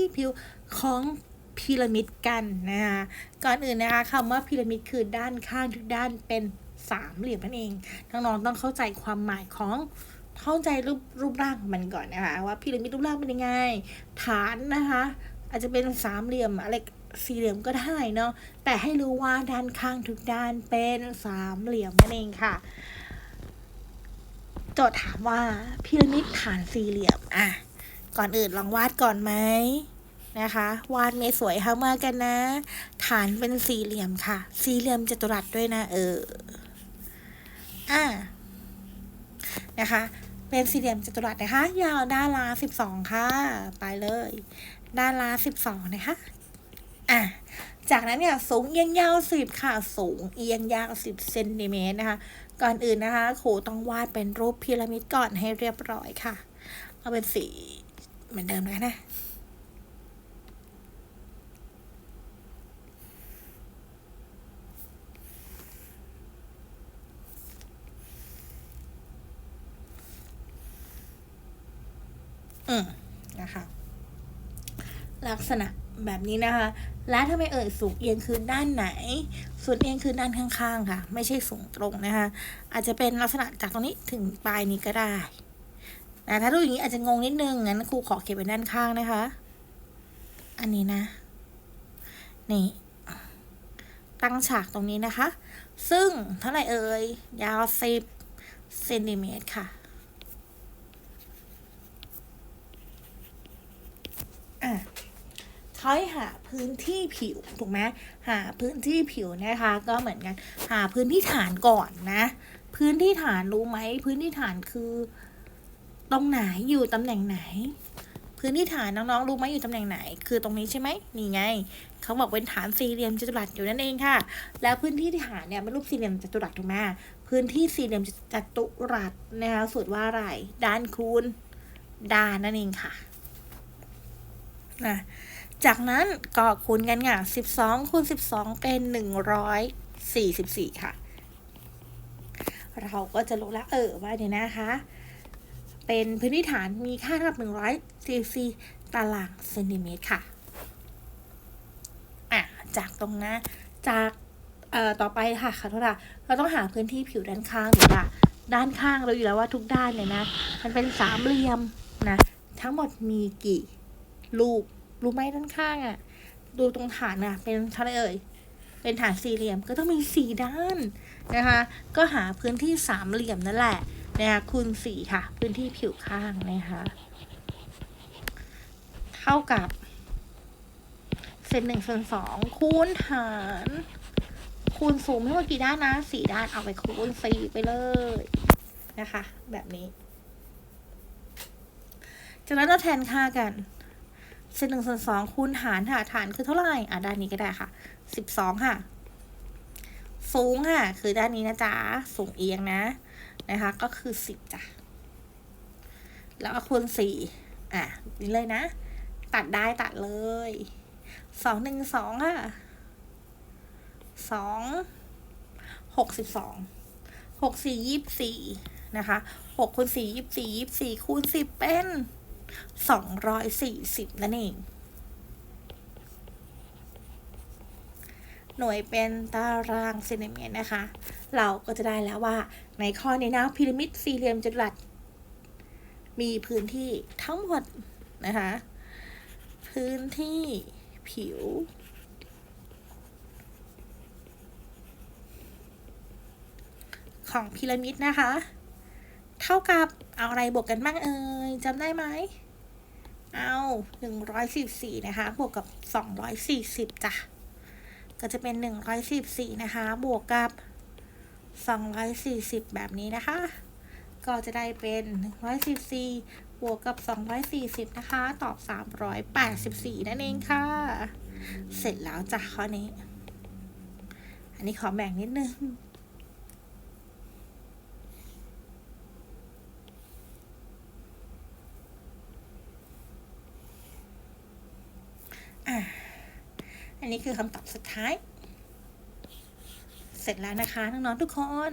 ที่ผิวของพีระมิดกันนะคะก่อนอื่นนะคะคำว่าพีระมิดคือด้านข้างทุกด้านเป็นสามเหลี่ยมนั่นเองน้องๆต้องเข้าใจความหมายของเข้าใจรูปรูปร่างของมันก่อนนะคะว่าพีระมิดรูปร่างเป็นยังไง ฐานนะคะ อาจจะเป็นสามเหลี่ยมอะไรสี่เหลี่ยมก็ได้เนาะแต่ให้รู้ว่าด้านข้างทุกด้านเป็นสามเหลี่ยมนั่นเองค่ะโจทย์ถามว่าพีระมิดฐานสี่เหลี่ยมอะก่อนอื่นลองวาดก่อนไหม นะคะ วาดเมสวยเข้ามากันนะ ฐานเป็นสี่เหลี่ยมค่ะ สี่เหลี่ยมจัตุรัสด้วยนะ เออ อะนะคะ เป็นสี่เหลี่ยมจัตุรัสนะคะ ยาวด้านละสิบสองค่ะ ไปเลย ด้านละสิบสองนะคะ อะจากนั้นเนี่ยสูงเอียงยาวสิบค่ะ สูงเอียงยาวสิบเซนติเมตรนะคะ ก่อนอื่นนะคะครูต้องวาดเป็นรูปพีระมิดก่อนให้เรียบร้อยค่ะ เอาเป็นสีเหมือนเดิมเลยนะ อืมนะคะ ลักษณะแบบนี้นะคะ และถ้าไม่เอ่ยสูงเอียงคือด้านไหน ส่วนเอียงคือด้านข้างๆค่ะ ไม่ใช่สูงตรงนะคะ อาจจะเป็นลักษณะจากตรงนี้ถึงปลายนี้ก็ได้นะถ้าดูอย่างนี้อาจจะงงนิดนึงงั้นครูขอเก็บไว้ด้านข้างนะคะ อันนี้นะ นี่ ตั้งฉากตรงนี้นะคะ ซึ่งเท่าไหร่เอ่ย ยาวสิบเซนติเมตรค่ะอะ เขาให้หาพื้นที่ผิวถูกไหมหาพื้นที่ผิวนะคะ ก็เหมือนกันหาพื้นที่ฐานก่อนนะ พื้นที่ฐานรู้ไหมพื้นที่ฐานคือตรงไหนอยู่ตำแหน่งไหน พื้นที่ฐานน้องๆรู้ไหมอยู่ตำแหน่งไหน คือตรงนี้ใช่ไหมนี่ไงเขาบอกเป็นฐานสี่เหลี่ยมจัตุรัสอยู่นั่นเองค่ะ แล้วพื้นที่ฐานเนี่ยเป็นรูปสี่เหลี่ยมจัตุรัสถูกไหมพื้นที่สี่เหลี่ยมจัตุรัสนะคะสูตรว่าอะไรด้านคูณด้านนั่นเองค่ะนะ จากนั้นก็คูณกันค่ะ12คูณ12 เป็น 144 ค่ะ เราก็จะรู้แล้วเออว่าเนี่ยนะคะ เป็นพื้นที่ฐานมีค่าเท่ากับ144ตารางเซนติเมตรค่ะอะ จากตรงนะจากเอ่อต่อไปค่ะค่ะโทษค่ะเราต้องหาพื้นที่ผิวด้านข้างถูกป่ะด้านข้างเราอยู่แล้วว่าทุกด้านเลยนะ มันเป็นสามเหลี่ยมนะ ทั้งหมดมีกี่รูป รู้ไหมด้านข้างอะ่ะ ดูตรงฐานอะ่ะ เป็นเท่าไรเอ่ย เป็นฐานสี่เหลี่ยมก็ต้องมีสี่ด้านนะคะ ก็หาพื้นที่สามเหลี่ยมนั่นแหละนะคะคูณสี่ค่ะ พื้นที่ผิวข้างนะคะเท่ากับเศษหนึ่งส่วนสองคูณฐานคูณสูงไม่ว่ากี่ด้านนะสี่ด้านเอาไปคูณสี่ไปเลยนะคะ แบบนี้ จากนั้นเราแทนค่ากัน เศษหนึ่งส่วนสองคูณฐานค่ะฐานคือเท่าไหร่อะด้านนี้ก็ได้ค่ะสิบสองค่ะ สูงค่ะ คือด้านนี้นะจ๊ะสูงเอียงนะนะคะ ก็คือสิบจ้ะแล้วก็คูณสี่อะนี่เลยนะ ตัดได้ตัดเลยสองหนึ่งสองค่ะสองหกสิบสองหกสี่ยี่สี่นะคะหกคูณสี่ยี่สี่ยี่สี่คูณสิบเป็น สองร้อยสี่สิบนั่นเอง หน่วยเป็นตารางเซนติเมตรนะคะ เราก็จะได้แล้วว่า ในข้อนี้นะพีระมิดสี่เหลี่ยมจัตุรัส มีพื้นที่ทั้งหมดนะคะ พื้นที่ผิวของพีระมิดนะคะ เท่ากับเอาอะไรบวกกันบ้างเอ่ยจำได้ไหมเอาหนึ่งร้อยสิบสี่นะคะ บวกกับสองร้อยสี่สิบจ้ะ ก็จะเป็นหนึ่งร้อยสิบสี่นะคะ บวกกับสองร้อยสี่สิบแบบนี้นะคะ ก็จะได้เป็นหนึ่งร้อยสิบสี่บวกกับสองร้อยสี่สิบนะคะ ตอบสามร้อยแปดสิบสี่นั่นเองค่ะ เสร็จแล้วจ้ะข้อนี้ อันนี้ขอแบ่งนิดนึง อะอันนี้คือคำตอบสุดท้าย เสร็จแล้วนะคะ น้องๆทุกคน